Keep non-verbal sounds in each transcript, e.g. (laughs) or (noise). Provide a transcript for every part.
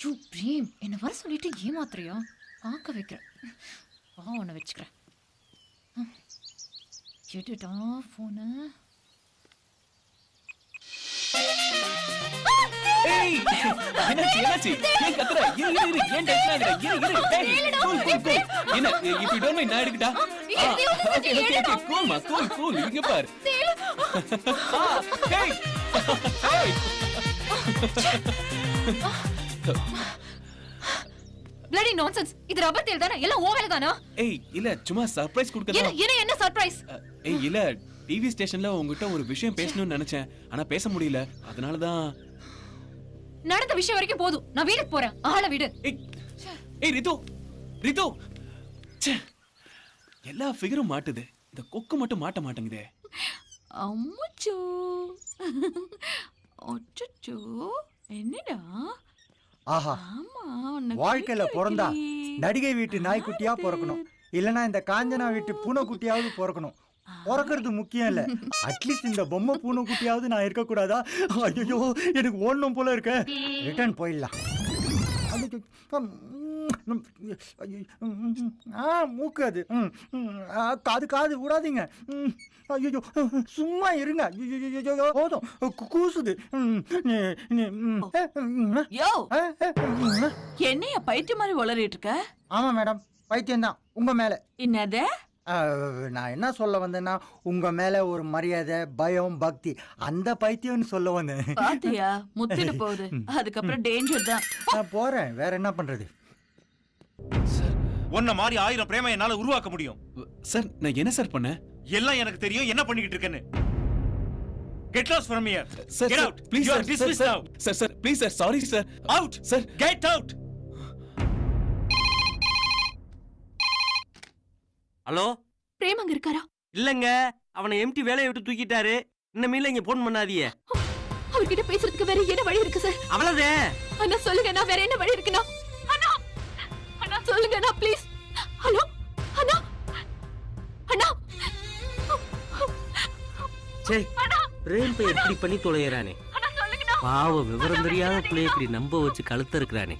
You frame என்ன வர சொல்லிட்டு ஏமாத்துறியா? பார்க்க வைக்கிறேன். வா உன்னை வச்சுக்கிறேன். எடுடா ஃபோனு என்ன (laughs) பிளடி நான்சென்ஸ் இது ரப்பர் தேல் தானே? எல்லாம் ஓ வேலை தானா ஏய் இல்ல சும்மா சர்ப்ரைஸ் கொடுக்க என்ன என்ன என்ன சர்ப்ரைஸ் ஏய் இல்ல டிவி ஸ்டேஷன்ல உங்ககிட்ட ஒரு விஷயம் பேசணும்னு நினைச்சேன். ஆனா பேச முடியல. அதனால தான் நடந்த விஷயம் வரைக்கும் போதும். நான் வீட்டுக்கு போறேன். ஆள விடு. ஏய் ரிது ரிது எல்லா ஃபிகரும் மாட்டுது. இந்த கொக்கு மட்டும் மாட்ட மாட்டேங்குதே. அம்முச்சோ. அச்சச்சோ என்னடா? ஆஹா ஆமா வாழ்க்கையில பிறந்தா. நடிகை வீட்டு நாய்க்குட்டியா பிறக்கணும். இல்லனா இந்த காஞ்சனா வீட்டு பூனைக்குட்டியாவது பிறக்கணும். பிறக்கிறது முக்கியம் இல்ல. அட்லீஸ்ட் இந்த பொம்மை பூனைக்குட்டியாவது நான் இருக்க கூடாதா ஐயோ எனக்கு ஓடணும் போல இருக்க. ரிட்டர்ன் போயிடலாம். ஆ மூக்கு அது காது காது விடாதீங்க ஐயோ சும்மா இருங்க போதும் கூசுது என்னைய பைத்திய மாதிரி வளரிட்டு இருக்க? ஆமா மேடம். பைத்தியம் தான் உங்க மேல. என்னது? அஹ், நான் என்ன சொல்ல வந்தேன்னா உங்க மேல ஒரு மரியாதை பயம் பக்தி அந்த பைத்தியம்னு சொல்ல வந்தேன். பாத்தியா? முத்திட்டு (laughs) போகுது. அதுக்கப்புறம் டேஞ்சர் தான். நான் போறேன். வேற என்ன பண்றது? சார் உன்ன மாதிரி ஆயிரம் பிரேம என்னால உருவாக்க முடியும். சார் நான் என்ன சார் பண்ணேன்? எல்லாம் எனக்கு தெரியும். என்ன பண்ணிக்கிட்டு இருக்கேன்னு. Get lost from here sir Get sir out. Please You are sir sir now. Sir sir please sir sorry sir. Out sir get out hello? Prem அங்க இருக்காரா? இல்லங்க அவனை எம்டி வேலையை விட்டு தூக்கிட்டாரு. இன்னமேல இங்க போன் பண்ணாதீங்க. அவர்கிட்ட பேசுறதுக்கு வேற என்ன வழி இருக்கு சார் அவ்வளவுதே. அண்ணா சொல்லுங்க அண்ணா வேற என்ன வழி இருக்குண்ணா அண்ணா? அண்ணா சொல்லுங்க அண்ணா ப்ளீஸ் ஹலோ அண்ணா அண்ணா. சரி பிரேம் பை எப்படி பண்ணி தொலைகிறானே அண்ணா. சொல்லுங்கண்ணா பாவ விவரம் தெரியாத பிள்ளை இப்படி நம்ப வச்சு கழுத்த இருக்கிறானே.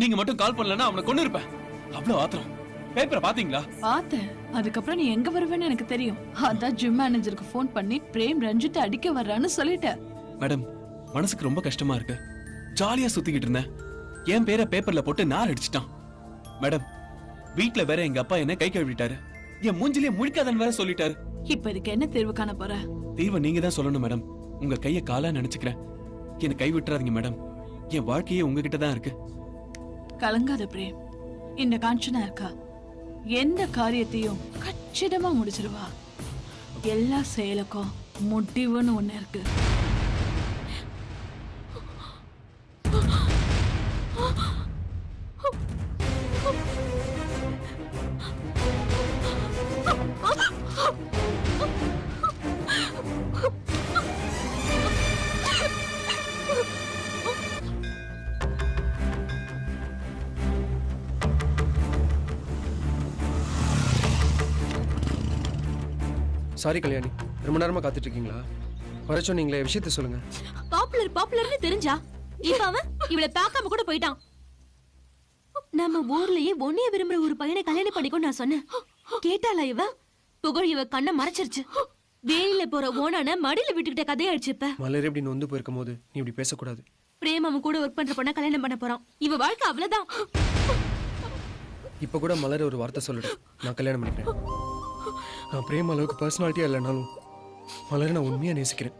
நீங்க மட்டும் கால் பண்ணலன்னா அவனை கொண்டு இருப்பேன். அவ்வளவு ஆத்திரம். பேப்பரை பாத்தீங்களா பார்த்தேன். அதுக்கப்புறம் நீ எங்க வருவேன்னு எனக்கு தெரியும். அதான் ஜிம் மேனேஜருக்கு ஃபோன் பண்ணி பிரேம் ரஞ்சித்தை அடிக்க வர்றான்னு சொல்லிட்டேன். மேடம் மனசுக்கு ரொம்ப கஷ்டமா இருக்கு. ஜாலியா சுத்திக்கிட்டு இருந்தேன். என் பேரை பேப்பர்ல போட்டு நார் அடிச்சிட்டான். மேடம் வீட்ல வேற எங்க அப்பா என்ன கை கழுவிட்டாரு. என் மூஞ்சிலே முழிக்காதன்னு வேற சொல்லிட்டாரு. இப்ப இதுக்கு என்ன தீர்வு காண போற? தீர்வை நீங்க தான் சொல்லணும் மேடம். உங்க கைய காலா நினைச்சுக்கிறேன். என்னை கை விட்டுறாதீங்க மேடம். என் வாழ்க்கையே உங்ககிட்ட தான் இருக்கு. கலங்காத பிரேம். இந்த காஞ்சனா இருக்கா? எந்த காரியத்தையும் கச்சிதமா முடிச்சிருவா. எல்லா செயலுக்கும் முடிவுன்னு ஒண்ணு இருக்கு. சாரி கல்யாணி. ரொம்ப நேரமா காத்துட்டு இருக்கீங்களா வர சொன்னீங்களே விஷயத்த சொல்லுங்க. பாப்புலர் பாப்புலர்னு தெரிஞ்சா இப்ப அவன் இவளை பார்க்காம கூட போயிட்டான். நம்ம ஊர்லயே ஒன்னைய விரும்புற ஒரு பையனை கல்யாணம் பண்ணிக்கோ நான் சொன்னேன். கேட்டாளா இவ? புகழ் இவ கண்ணை மறைச்சிருச்சு. வேலியில போற ஓனான மடியில விட்டுக்கிட்ட கதையாயிடுச்சு இப்ப. மலர் இப்படி நொந்து போயிருக்கும் போது நீ இப்படி பேசக்கூடாது. பிரேம் அவன் கூட ஒர்க் பண்ற பொண்ண கல்யாணம் பண்ண போறான். இவ வாழ்க்கை அவ்வளவுதான். இப்போ கூட மலர் ஒரு வார்த்தை சொல்லிடு. நான் கல்யாணம் பண்ணிக்கிறேன். நான் பிரேம் அளவுக்கு பர்சனாலிட்டியா இல்லைனாலும் மலரை நான் உண்மையா நேசிக்கிறேன்.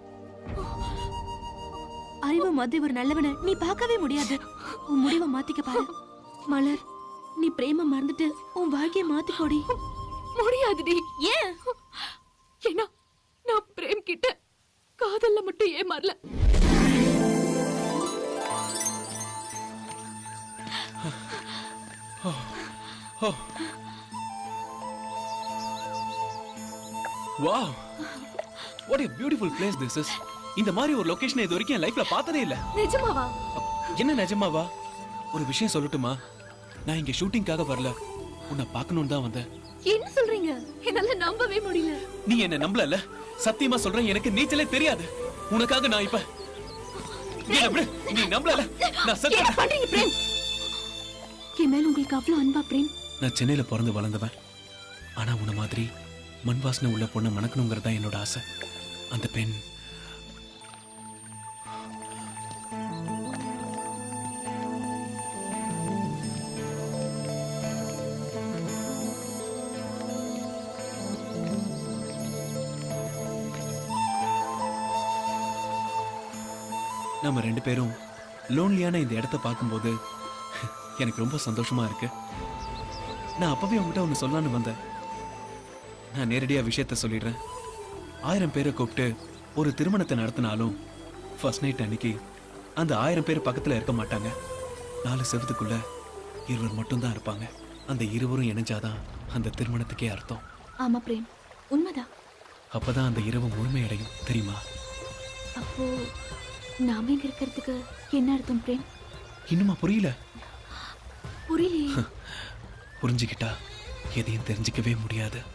அறிவு மாதிரி ஒரு நல்லவன நீ பார்க்கவே முடியாது. உன் முடிவை மாத்திக்க பாரு. மலர் நீ பிரேம மறந்துட்டு உன் வாழ்க்கையை மாத்திக்கோடி. முடியாதுடி. ஏன்? ஏன்னா நான் பிரேம் கிட்ட காதல்ல மட்டும் ஏமாறல. Oh. Wow what a beautiful place this is இந்த மாதிரி ஒரு லொகேஷன் இது வரைக்கும் என் லைஃப்ல பார்த்ததே இல்ல. நிஜமாவா? என்ன நிஜமாவா? ஒரு விஷயம் சொல்லட்டுமா? நான் இங்க ஷூட்டிங்காக வரல. உன்னை பார்க்கணும்னு தான் வந்தேன். என்ன சொல்றீங்க? என்னால நம்பவே முடியல. நீ என்ன நம்பலல சத்தியமா சொல்றேன் எனக்கு நீச்சலே தெரியாது. உனக்காக நான் இப்ப நீ நம்பலல நான் செத்துறேன் பண்றீங்க பிரேம். என் மேல உங்களுக்கு அவ்வளவு அன்பா பிரேம்? நான் சென்னையில பிறந்து வளர்ந்தவன். ஆனா உன்ன மாதிரி மண் வாசனை உள்ள பொண்ணை மணக்கணுங்கிறது தான் என்னோட ஆசை. அந்த பெண். நம்ம ரெண்டு பேரும் லோன்லியான இந்த இடத்த பார்க்கும்போது எனக்கு ரொம்ப சந்தோஷமா இருக்கு. நான் அப்பவே உங்ககிட்ட ஒன்று சொல்லலான்னு வந்தேன். நான் நேரடியா விஷயத்த சொல்லிடுறேன். ஆயிரம் பேரை கூப்பிட்டு ஒரு திருமணத்தை நடத்தினாலும் ஃபர்ஸ்ட் நைட் அன்னைக்கு அந்த ஆயிரம் பேர் பக்கத்துல இருக்க மாட்டாங்க. நாலு செவத்துக்குள்ள இருவர் மட்டும்தான் இருப்பாங்க. அந்த இருவரும் இணைஞ்சாதான் அந்த திருமணத்துக்கே அர்த்தம். ஆமா பிரேம். உண்மைதான் அப்பதான் அந்த இரவு முழுமையடையும் தெரியுமா? அப்போ நாம இங்க இருக்கிறதுக்கு என்ன அர்த்தம் பிரேம்? இன்னுமா புரியல? புரியலையே. (laughs) புரிஞ்சுக்கிட்டா எதையும் தெரிஞ்சுக்கவே முடியாது.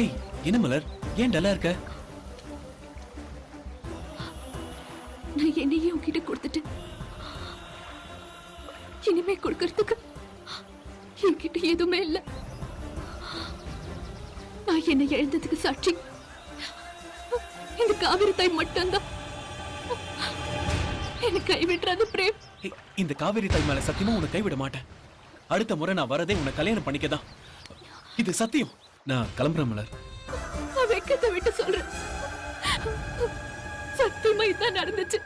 ஏய் என்ன மலர்? ஏன் டல்லா இருக்க? நான் என்னையே உன்கிட்ட கொடுத்துட்டேன். இனிமே கொடுக்கறதுக்கு என்கிட்ட எதுவுமே இல்ல. நான் என்னை இழந்ததுக்கு சாட்சி. இந்த காவிரி தாய் மட்டும்தான். என்னை கைவிட்டுறாது பிரேம். இந்த காவேரி தாய் மேல சத்தியமா உன்னை கைவிட மாட்டேன். அடுத்த முறை நான் வரதே உன்னை கல்யாணம் பண்ணிக்கதான். இது சத்தியம். நான் கிளம்புறேன் மலர். நான் வெக்கத்தை விட்டு சொல்றேன். சத்தியமா இதான் நடந்துச்சு.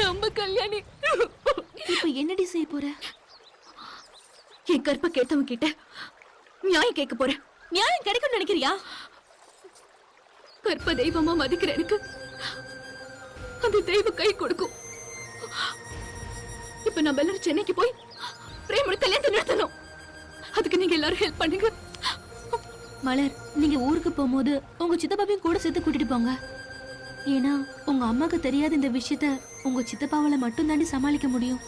நம்ப கல்யாணி. இப்ப என்னடி செய்ய போற? என் கற்ப கேட்டவன் கிட்ட நியாயம் கேட்க போறேன். நியாயம் கிடைக்கும் நினைக்கிறியா? கற்ப தெய்வமா மதிக்கிற எனக்கு அந்த தெய்வம் கை கொடுக்கும். இப்ப நம்ம எல்லாரும் சென்னைக்கு போய் பிரேமோட கல்யாணத்தை நிறுத்தணும் அதுக்கு நீங்க எல்லாரும் ஹெல்ப் பண்ணுங்க. மலர் நீங்க ஊருக்கு போகும்போது உங்க சித்தப்பாவையும் கூட சேர்த்து கூட்டிட்டு போங்க. ஏன்னா உங்க அம்மாக்கு தெரியாத இந்த விஷயத்த உங்க சித்தப்பாவால மட்டும் தாண்டி சமாளிக்க முடியும்.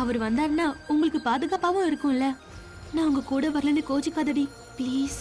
அவர் வந்தாருன்னா உங்களுக்கு பாதுகாப்பாவும் இருக்கும்ல. நான் உங்க கூட வரலன்னு கோச்சிக்காதடி ப்ளீஸ்